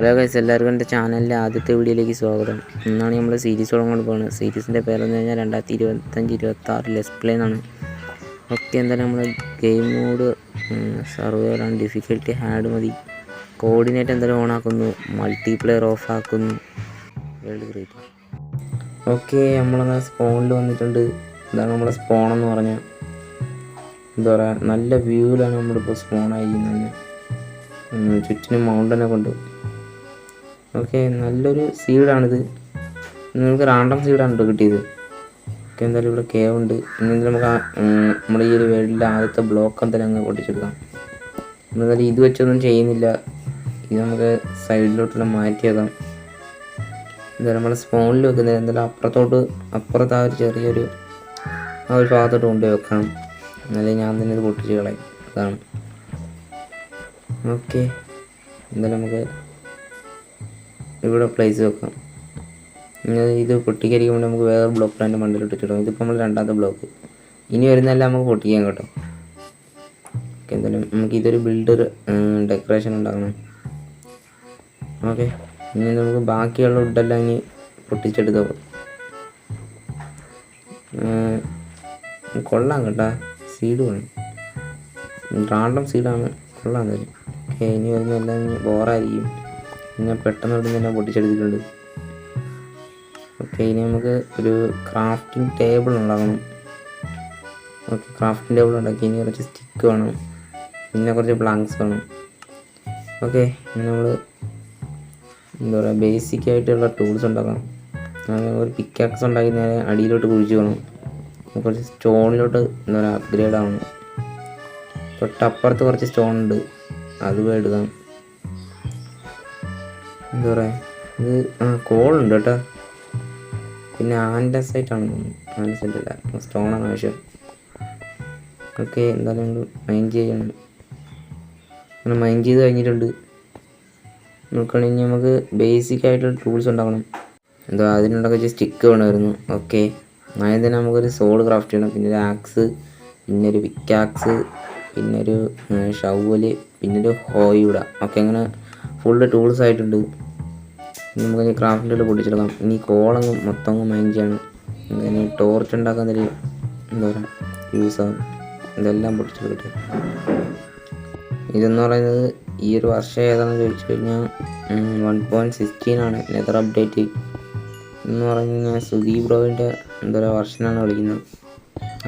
Hello guys എല്ലാവർക്കും എന്റെ ചാനലിലെ ആദ്യത്തെ വീഡിയോയിലേക്ക് സ്വാഗതം. ഇന്നാണ് നമ്മൾ സീരീസ് തുടങ്ങാൻ പോകുന്നത് സീരീസിന്റെ പേരെന്ന് കഴിഞ്ഞാൽ രണ്ടായിരത്തി ഇരുപത്തഞ്ച് ഇരുപത്താറ് ലെസ് പ്ലേ എന്നാണ്. ഓക്കെ എന്തായാലും നമ്മൾ ഗെയിം മോഡ് സർവേറാണ് ഡിഫിക്കൽട്ടി ഹാഡ് മതി. കോർഡിനേറ്റ് എന്തായാലും ഓൺ ആക്കുന്നു. മൾട്ടിപ്ലെയർ ഓഫ് ആക്കുന്നു. വേൾഡ് ഓക്കെ നമ്മളങ്ങനെ സ്പോണിൽ വന്നിട്ടുണ്ട്. ഇതാണ് നമ്മുടെ സ്പോൺ എന്ന് പറഞ്ഞാൽ എന്താ പറയുക നല്ല വ്യൂവിലാണ് നമ്മളിപ്പോൾ ഉം, ചുറ്റിനും മൗണ്ടനെ കൊണ്ട് ഓക്കെ നല്ലൊരു സീഡാണിത് നിങ്ങൾക്ക് റാണ്ടം സീഡാണ് കേട്ടോ കിട്ടിയത്. ഓക്കെ എന്തായാലും ഇവിടെ കേവ് ഉണ്ട്. ഇനി എന്തായാലും നമുക്ക് നമ്മുടെ ഈ ഒരു വേൾഡിലെ ആദ്യത്തെ ബ്ലോക്ക് എന്തായാലും അങ്ങ് പൊട്ടിച്ചെടുക്കാം. എന്തായാലും ഇത് വെച്ചൊന്നും ചെയ്യുന്നില്ല. ഇത് നമുക്ക് സൈഡിലോട്ടെല്ലാം മാറ്റിയേക്കാം. എന്തായാലും നമ്മുടെ സ്പോണിൽ വെക്കുന്നത് എന്തായാലും അപ്പുറത്തോട്ട് അപ്പുറത്ത് ആ ഒരു ചെറിയൊരു ആ ഒരു ഭാഗത്തോട്ട് കൊണ്ടുപോയി വെക്കണം. എന്നാലേ ഞാൻ തന്നെ ഇത് പൊട്ടിച്ച് കളയും. അതാണ്. ഓക്കെ എന്തായാലും നമുക്ക് ഇവിടെ പ്ലേസ് വെക്കാം. ഇത് പൊട്ടിക്കരിക്കുമ്പോൾ നമുക്ക് വേറെ ബ്ലോക്ക് പ്ലാന്റ് മണ്ടിലോട്ട് ഇട്ടിടും. ഇതിപ്പോൾ നമ്മൾ രണ്ടാമത്തെ ബ്ലോക്ക് ഇനി വരുന്നതല്ല നമുക്ക് പൊട്ടിക്കാൻ കേട്ടോ. ഓക്കെ എന്തായാലും നമുക്ക് ഇതൊരു ബിൽഡർ ഡെക്കറേഷൻ ഉണ്ടാക്കണം. ഓക്കെ ഇനി നമുക്ക് ബാക്കിയുള്ള വുഡെല്ലാം ഇനി പൊട്ടിച്ചെടുത്തോ കൊള്ളാം കേട്ടാ. സീഡ് വേണം. റാണ്ടം സീഡാണ് കൊള്ളാം എന്തായാലും. ഓക്കെ ഇനി വരുന്ന എല്ലാം ഇനി ബോറായിരിക്കും പിന്നെ പെട്ടെന്ന് ഇവിടെ തന്നെ പൊട്ടിച്ചെടുത്തിട്ടുണ്ട്. ഓക്കെ ഇനി നമുക്ക് ഒരു ക്രാഫ്റ്റിംഗ് ടേബിൾ ഉണ്ടാക്കണം. ഓക്കെ ക്രാഫ്റ്റിംഗ് ടേബിൾ ഉണ്ടാക്കി ഇനി കുറച്ച് സ്റ്റിക്ക് വേണം. പിന്നെ കുറച്ച് ബ്ലാങ്ക്സ് വേണം. ഓക്കെ നമ്മൾ എന്താ പറയുക ബേസിക് ആയിട്ടുള്ള ടൂൾസ് ഉണ്ടാക്കണം. ഒരു പിക്കാക്സ് ഉണ്ടാക്കി നേരെ അടിയിലോട്ട് കുഴിച്ച് വേണം. കുറച്ച് സ്റ്റോണിലോട്ട് എന്താ പറയുക അപ്ഗ്രേഡ് ആവണം. തൊട്ടപ്പുറത്ത് കുറച്ച് സ്റ്റോൺ ഉണ്ട്. അത് എടുക്കാം എന്താ പറയുക ഇത് ആ കോളുണ്ട് കേട്ടോ. പിന്നെ ആൻഡസൈറ്റാണ് ആൻഡസൈറ്റ് അല്ല സ്റ്റോണാണ് ആവശ്യം ഓക്കെ എന്തായാലും മൈൻഡ് ചെയ്യണം. അങ്ങനെ മൈൻഡ് ചെയ്ത് കഴിഞ്ഞിട്ടുണ്ട്. നോക്കുകയാണെങ്കിൽ നമുക്ക് ബേസിക് ആയിട്ടുള്ള ടൂൾസ് ഉണ്ടാക്കണം. എന്താ അതിനുണ്ടൊക്കെ സ്റ്റിക്ക് വേണമായിരുന്നു. ഓക്കെ അങ്ങനെ തന്നെ നമുക്കൊരു സോൾ ക്രാഫ്റ്റ് ചെയ്യണം. പിന്നെ ഒരു ആക്സ് പിന്നെ ഒരു പിക്കാക്സ് പിന്നെ ഒരു ഷവൽ പിന്നെ ഒരു ഹോയിവിട ഓക്കെ അങ്ങനെ ഫുള്ള് ടൂൾസ് ആയിട്ടുണ്ട്. നമുക്ക് ക്രാഫ്റ്റിൽ പൊട്ടിച്ചെടുക്കാം. ഇനി കോളങ്ങും മൊത്തം അങ്ങ് മൈൻഡ് ചെയ്യണം. ഇനി ടോർച്ച് ഉണ്ടാക്കാൻ ഒരു എന്താ പറയുക യൂസ് ആകും ഇതെല്ലാം പൊട്ടിച്ചെടുക്കട്ടെ ഇതെന്ന് പറയുന്നത് ഈ ഒരു വർഷം ഏതാണെന്ന് ചോദിച്ചു കഴിഞ്ഞാൽ വൺ പോയിന്റ് സിക്സ്റ്റീൻ ആണ് നെതർ അപ്ഡേറ്റ് എന്ന് പറഞ്ഞു കഴിഞ്ഞാൽ സുധി ബ്രോവിന്റെ എന്താ പറയുക വർഷനാണ് വിളിക്കുന്നത്.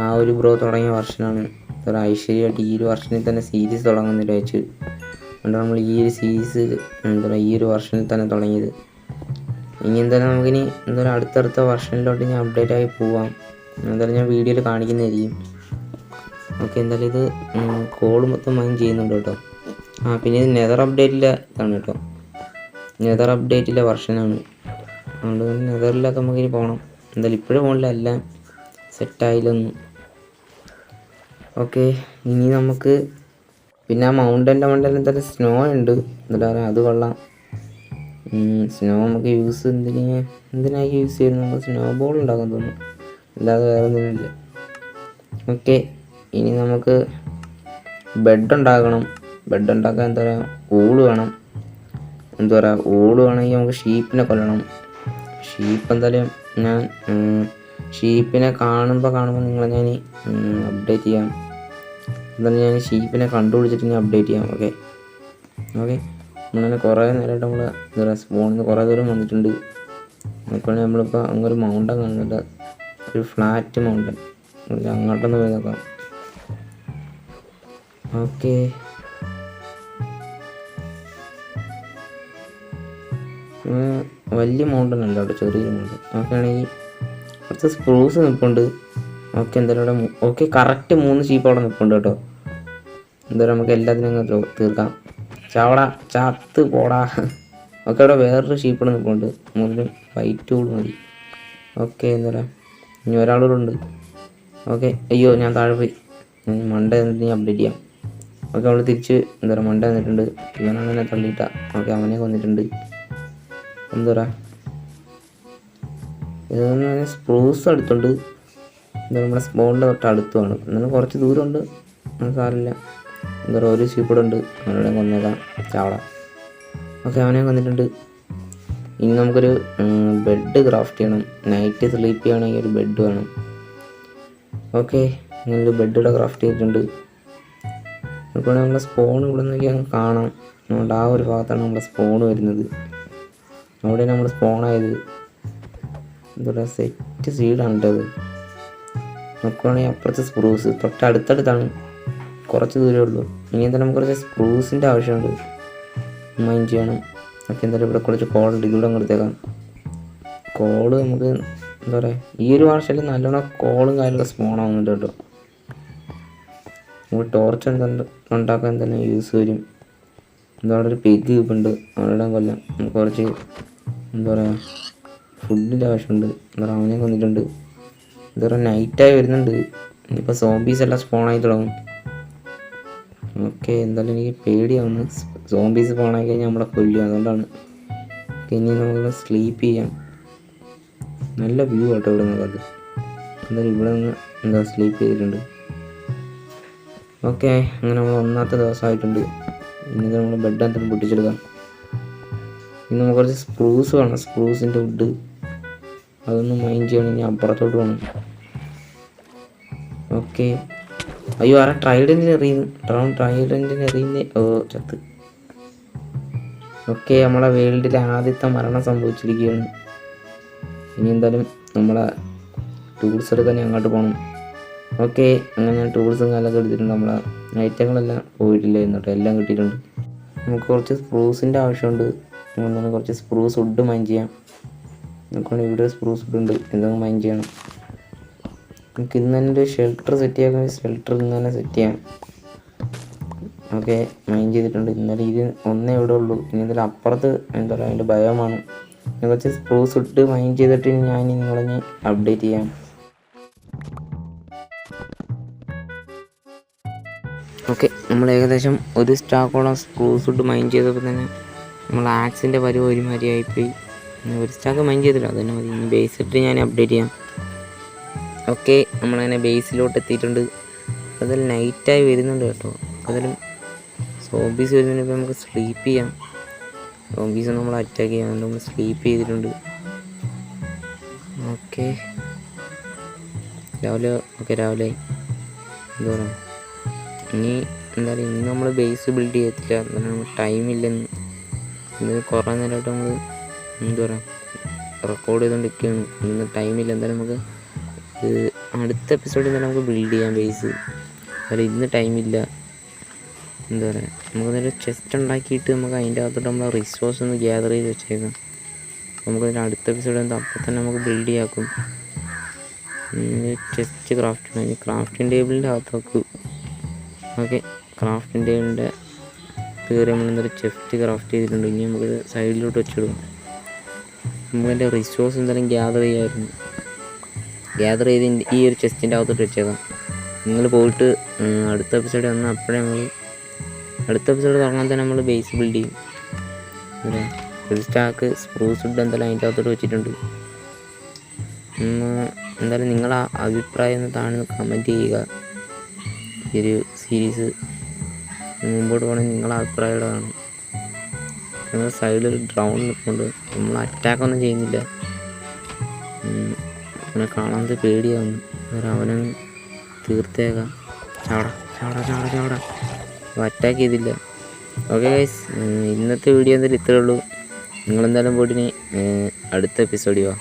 ആ ഒരു ബ്രോ തുടങ്ങിയ വർഷനാണ് എന്താ പറയുക ഐശ്വര്യമായിട്ട് ഈ ഒരു വർഷത്തിൽ തന്നെ സീരീസ് തുടങ്ങുന്നില്ല വെച്ച് അതുകൊണ്ട് നമ്മൾ ഈ ഒരു സീരീസ് എന്താ പറയുക ഈ ഒരു വർഷനിൽ തന്നെ തുടങ്ങിയത്. ഇനി എന്തായാലും നമുക്കിനി എന്താ പറയുക അടുത്തടുത്ത വർഷനിലോട്ട് ഞാൻ അപ്ഡേറ്റ് ആയി പോവാം. എന്തായാലും ഞാൻ വീഡിയോയിൽ കാണിക്കുന്നതായിരിക്കും. ഓക്കെ എന്തായാലും ഇത് കോൾ മൊത്തം മൈൻ ചെയ്യുന്നുണ്ട് കേട്ടോ. ആ പിന്നെ ഇത് നെതർ അപ്ഡേറ്റിലെ ഇതാണ് കേട്ടോ. നെതർ അപ്ഡേറ്റിലെ വർഷനാണ് അതുകൊണ്ട് നെതറിലൊക്കെ നമുക്കിനി പോകണം എന്തായാലും ഇപ്പോഴും പോകണില്ല എല്ലാം സെറ്റായില്ലൊന്നും ഓക്കെ ഇനി നമുക്ക് പിന്നെ ആ മൗണ്ടന്റെ മണ്ടയിൽ എന്തായാലും സ്നോ ഉണ്ട്. എന്നിട്ട് പറയാം അത് കൊള്ളാം. സ്നോ നമുക്ക് യൂസ് എന്തിന് എന്തിനായി യൂസ് ചെയ്യുന്നത് നമുക്ക് സ്നോ ബോൾ ഉണ്ടാക്കാൻ തോന്നുന്നു അല്ലാതെ വേറെ ഒന്നുമില്ല. ഓക്കെ ഇനി നമുക്ക് ബെഡ് ഉണ്ടാക്കണം. ബെഡ് ഉണ്ടാക്കാൻ എന്താ പറയുക ഊൾ വേണം. എന്താ പറയുക ഊൾ വേണമെങ്കിൽ നമുക്ക് ഷീപ്പിനെ കൊല്ലണം. ഷീപ്പ് എന്തായാലും ഞാൻ ഷീപ്പിനെ കാണുമ്പോൾ കാണുമ്പോൾ നിങ്ങളെ ഞാൻ അപ്ഡേറ്റ് ചെയ്യാം. എന്തായാലും ഞാൻ ഷീപ്പിനെ കണ്ടുപിടിച്ചിട്ട് ഞാൻ അപ്ഡേറ്റ് ചെയ്യാം ഓക്കെ ഓക്കെ നമ്മളങ്ങനെ കുറേ നേരമായിട്ട് നമ്മൾ സ്പോണിൽ നിന്ന് കുറേ ദൂരം വന്നിട്ടുണ്ട്. നോക്കുകയാണെങ്കിൽ നമ്മളിപ്പോൾ അങ്ങൊരു മൗണ്ടൻ കാണുന്നുണ്ട് ഒരു ഫ്ലാറ്റ് മൗണ്ടൻ അങ്ങോട്ടൊന്ന് പോയി നോക്കാം. ഓക്കെ വലിയ മൗണ്ടൻ അല്ല അവിടെ ചെറിയൊരു മൗണ്ടൻ ഓക്കെ ആണെങ്കിൽ കുറച്ച് സ്പ്രൂസ് നിൽപ്പുണ്ട് ഓക്കെ എന്തായാലും ഇവിടെ ഓക്കെ കറക്റ്റ് മൂന്ന് ചീപ്പ് അവിടെ നിൽപ്പുണ്ട് കേട്ടോ. എന്തായാലും നമുക്ക് എല്ലാത്തിനും അങ്ങ് തീർക്കാം. ചാവടാ ചാത്ത് പോടാ. ഓക്കെ അവിടെ വേറൊരു ഷീപ്പ് നിൽപ്പുണ്ട് മൂന്നിലും വൈറ്റ് കൂട് മതി. ഓക്കെ എന്തായാലും ഇനി ഒരാളൂടെ ഉണ്ട്. ഓക്കെ അയ്യോ ഞാൻ താഴെ പോയി. ഞാൻ മണ്ട എന്നിട്ട് ഞാൻ അപ്ഡേറ്റ് ചെയ്യാം. ഓക്കെ അവൾ തിരിച്ച് എന്താ പറയുക മണ്ട വന്നിട്ടുണ്ട് ഇവനാണ് എന്നെ തള്ളിയിട്ട. ഓക്കെ അവനെ കൊന്നിട്ടുണ്ട്. എന്താ പറയുക സ്പ്രൂസ് അടുത്തുണ്ട്. എന്താ നമ്മുടെ സ്പോണിന്റെ തൊട്ട് അടുത്തുമാണ് എന്നാലും കുറച്ച് ദൂരമുണ്ട്. സാറില്ല എന്താ പറയുക ഒരു ഉണ്ട് അവനോട് കൊന്നേക്കാം ചാവട ഓക്കെ അവനെ കൊന്നിട്ടുണ്ട് ഇനി നമുക്കൊരു ബെഡ് ക്രാഫ്റ്റ് ചെയ്യണം. നൈറ്റ് സ്ലീപ്പ് ചെയ്യണമെങ്കിൽ ഒരു ബെഡ് വേണം. ഓക്കെ ഇങ്ങനൊരു ബെഡ് ഇവിടെ ക്രാഫ്റ്റ് ചെയ്തിട്ടുണ്ട്. ഇപ്പോൾ നമ്മുടെ സ്പോൺ ഇവിടെ നോക്കിയാൽ കാണാം. അതുകൊണ്ട് ആ ഒരു ഭാഗത്താണ് നമ്മുടെ സ്പോൺ വരുന്നത്. അവിടെ നമ്മൾ സ്പോണായത്. എന്താ പറയുക സെറ്റ് സീഡാണ് കേട്ടത് നോക്കുവാണെങ്കിൽ അപ്പുറത്തെ സ്പ്രൂസ് തൊട്ടടുത്തടുത്താണ് കുറച്ച് ദൂരമേ ഉള്ളൂ. ഇനി എന്തായാലും നമുക്ക് കുറച്ച് സ്പ്രൂസിന്റെ ആവശ്യമുണ്ട്. മൈൻഡ് ചെയ്യണം. ഒക്കെ എന്തായാലും ഇവിടെ കുറച്ച് കോളുണ്ട് ഇതിലൂടെ അങ്ങ് എടുത്തേക്കാം കോൾ നമുക്ക് എന്താ പറയുക ഈ ഒരു ഭാഷയിൽ നല്ലോണം കോളും കാര്യങ്ങളും സ്പോൺ ആവുന്നുണ്ട് കേട്ടോ. നമുക്ക് ടോർച്ച് എന്താ ഉണ്ടാക്കാൻ തന്നെ യൂസ് വരും. എന്താ പറയുക ഒരു പെഗ് ഉണ്ട് അവരുടെ കൊല്ലം. കുറച്ച് എന്താ പറയുക ഫുഡിന്റെ ആവശ്യമുണ്ട്. എന്താ പറയുക അവനെ കൊന്നിട്ടുണ്ട്. പറയുക നൈറ്റായി വരുന്നുണ്ട്. ഇനിയിപ്പോൾ സോംബീസ് എല്ലാം സ്പോണായി തുടങ്ങും. ഓക്കെ എന്തായാലും എനിക്ക് പേടിയാവുന്നു സോംബീസ് സ്പോണായി കഴിഞ്ഞാൽ നമ്മളെ കൊല്ലും. അതുകൊണ്ടാണ്. ഇനി നമുക്ക് സ്ലീപ്പ് ചെയ്യാം. നല്ല വ്യൂ ആട്ടോ ഇവിടെ നിന്നത് എന്തായാലും ഇവിടെ നിന്ന് എന്താ സ്ലീപ്പ് ചെയ്തിട്ടുണ്ട്. ഓക്കെ അങ്ങനെ നമ്മൾ ഒന്നാമത്തെ ദിവസമായിട്ടുണ്ട്. ഇനി നമ്മൾ ബെഡ് എന്തെങ്കിലും പൊട്ടിച്ചെടുക്കാം. ഇനി നമുക്ക് കുറച്ച് സ്പ്രൂസ് വേണം. സ്പ്രൂസിന്റെ വുഡ് അതൊന്ന് മൈൻഡ് ചെയ്യണം. ഞാൻ അപ്പുറത്തോട്ട് പോകണം ഓക്കെ അയ്യോ ആരാ ട്രൈഡന്റിന് എറിയുന്നു? ട്രൗൺ ട്രൈഡന്റിന് എറിയുന്ന? ഓ ചത്ത്. ഓക്കെ നമ്മളെ വേൾഡിലെ ആദ്യത്തെ മരണം സംഭവിച്ചിരിക്കുകയാണ്. ഇനി എന്തായാലും നമ്മളെ ടൂൾസ് എടുക്കാൻ അങ്ങോട്ട് പോകണം ഓക്കെ അങ്ങനെ ഞാൻ ടൂൾസും കാലൊക്കെ എടുത്തിട്ടുണ്ട്. നമ്മളെ ഐറ്റങ്ങളെല്ലാം പോയിട്ടില്ലായിരുന്നു കേട്ടോ എല്ലാം കിട്ടിയിട്ടുണ്ട്. നമുക്ക് കുറച്ച് സ്പ്രൂസിന്റെ ആവശ്യമുണ്ട്. കുറച്ച് സ്പ്രൂസ് ഉഡ് മൈൻഡ് ചെയ്യാം. നമുക്കാണെങ്കിൽ ഇവിടെ സ്പ്രൂസ് ഉണ്ട്. എന്തെങ്കിലും മൈൻഡ് ചെയ്യണം. നമുക്ക് ഇന്ന് തന്നെ ഒരു ഷെൽട്ടർ സെറ്റ് ചെയ്യാൻ ഷെൽട്ടർ ഇന്ന് തന്നെ സെറ്റ് ചെയ്യാം. ഓക്കെ മൈൻ ചെയ്തിട്ടുണ്ട്. ഇന്നലെ ഇത് ഒന്നേ ഇവിടെ ഉള്ളൂ. ഇനി ഇതിൽ അപ്പുറത്ത് എന്താ പറയുക അതിന്റെ ഭയമാണ്. കുറച്ച് സ്പ്രൂസ് ഇട്ട് മൈൻഡ് ചെയ്തിട്ട് ഞാൻ നിങ്ങളെ അപ്ഡേറ്റ് ചെയ്യാം. ഓക്കെ നമ്മൾ ഏകദേശം ഒരു സ്റ്റാക്കോളം സ്ക്രൂസ് ഇട്ട് മൈൻ ചെയ്തപ്പോൾ തന്നെ നമ്മൾ ആക്സിന്റെ വരവ് ഒരുമാതിരിയായിപ്പോയി. ഇനി ഒരു സ്റ്റാക്ക് മൈൻഡ് ചെയ്തില്ല. തന്നെ മതി. ഇനി ബേസ് ഇട്ട് ഞാൻ അപ്ഡേറ്റ് ചെയ്യാം. ഓക്കെ നമ്മളങ്ങനെ ബേസിലോട്ട് എത്തിയിട്ടുണ്ട്. അതിൽ നൈറ്റായി വരുന്നുണ്ട് കേട്ടോ. അതിലും സോബീസ് വരുന്നതിന് ഇപ്പോൾ നമുക്ക് സ്ലീപ്പ് ചെയ്യാം. സോബീസ് നമ്മൾ അറ്റാക്ക് ചെയ്യാം. അതുകൊണ്ട് നമ്മൾ സ്ലീപ്പ് ചെയ്തിട്ടുണ്ട്. ഓക്കെ. രാവിലെ ഓക്കെ രാവിലെ. എന്താ ഇനി എന്താ പറയുക ഇന്ന് നമ്മൾ ബേസ് ബിൽഡ് ചെയ്യത്തില്ല പറയുക ടൈമില്ലെന്ന് ഇന്ന് കുറേ നേരമായിട്ട് നമ്മൾ എന്താ പറയുക റെക്കോർഡ് ചെയ്തുകൊണ്ടിരിക്കുകയാണ് ഇന്ന് ടൈമില്ല എന്തായാലും നമുക്ക് അടുത്ത എപ്പിസോഡിൽ തന്നെ നമുക്ക് ബിൽഡ് ചെയ്യാം ബേസ് അതായത് ഇന്ന് ടൈമില്ല എന്താ പറയുക നമുക്ക് നേരെ ചെസ്റ്റ് ഉണ്ടാക്കിയിട്ട് നമുക്ക് അതിന്റെ അകത്തോട്ട് നമ്മൾ റിസോഴ്സ് ഒന്ന് ഗ്യാദർ ചെയ്ത് വെച്ചേക്കാം. നമുക്ക് അതിന്റെ അടുത്ത എപ്പിസോഡ് എന്താ അപ്പം തന്നെ നമുക്ക് ബിൽഡ് ചെയ്യാക്കും. ചെസ്റ്റ് ക്രാഫ്റ്റ് ഉണ്ട്. ക്രാഫ്റ്റിംഗ് ടേബിളിന്റെ അകത്ത് ഓക്കെ ക്രാഫ്റ്റിംഗ് ടേബിളിന്റെ കയറി നമ്മൾ എന്തായാലും ചെസ്റ്റ് ക്രാഫ്റ്റ് ചെയ്തിട്ടുണ്ട്. ഇനി നമുക്ക് സൈഡിലോട്ട് വെച്ചിടും. നമുക്ക് റിസോഴ്സ് എന്തായാലും ഗ്യാദർ ചെയ്യായിരുന്നു. ഗ്യാദർ ചെയ്ത് ഈ ഒരു ചെസ്റ്റിന്റെ അകത്തോട്ട് വെച്ചേക്കാം. നിങ്ങൾ പോയിട്ട് അടുത്ത എപ്പിസോഡ് വന്നാൽ അപ്പോഴേ നമ്മൾ അടുത്ത എപ്പിസോഡ് തുടങ്ങാൻ തന്നെ നമ്മൾ ബേസ് ബിൽഡ് ചെയ്യും. സ്റ്റാക്ക് സ്പ്രൂസ് ഫുഡ് എന്തായാലും അതിന്റെ അകത്തോട്ട് വെച്ചിട്ടുണ്ട്. എന്തായാലും നിങ്ങളെ അഭിപ്രായം ഒന്ന് താഴെ കമന്റ് ചെയ്യുക. ഈ ഒരു സീരീസ് മുമ്പോട്ട് പോകണമെങ്കിൽ നിങ്ങളെ അഭിപ്രായമുള്ളതാണ് നിങ്ങൾ സൈഡിൽ ഡ്രൗൺ നിൽക്കുന്നുണ്ട് നമ്മൾ അറ്റാക്കൊന്നും ചെയ്യുന്നില്ല. അവനെ കാണാൻ പേടിയാവുന്നു. വേറെ അവനെ തീർത്തേക്കാം. ചാടാ ചാടാ ചാടാ ചാടാ. അറ്റാക്ക് ചെയ്തില്ല. ഓക്കെ ഗൈസ് ഇന്നത്തെ വീഡിയോ എന്തായാലും ഇത്രയേ ഉള്ളൂ. നിങ്ങളെന്തായാലും പോയിട്ടിനി അടുത്ത എപ്പിസോഡിൽ വാ.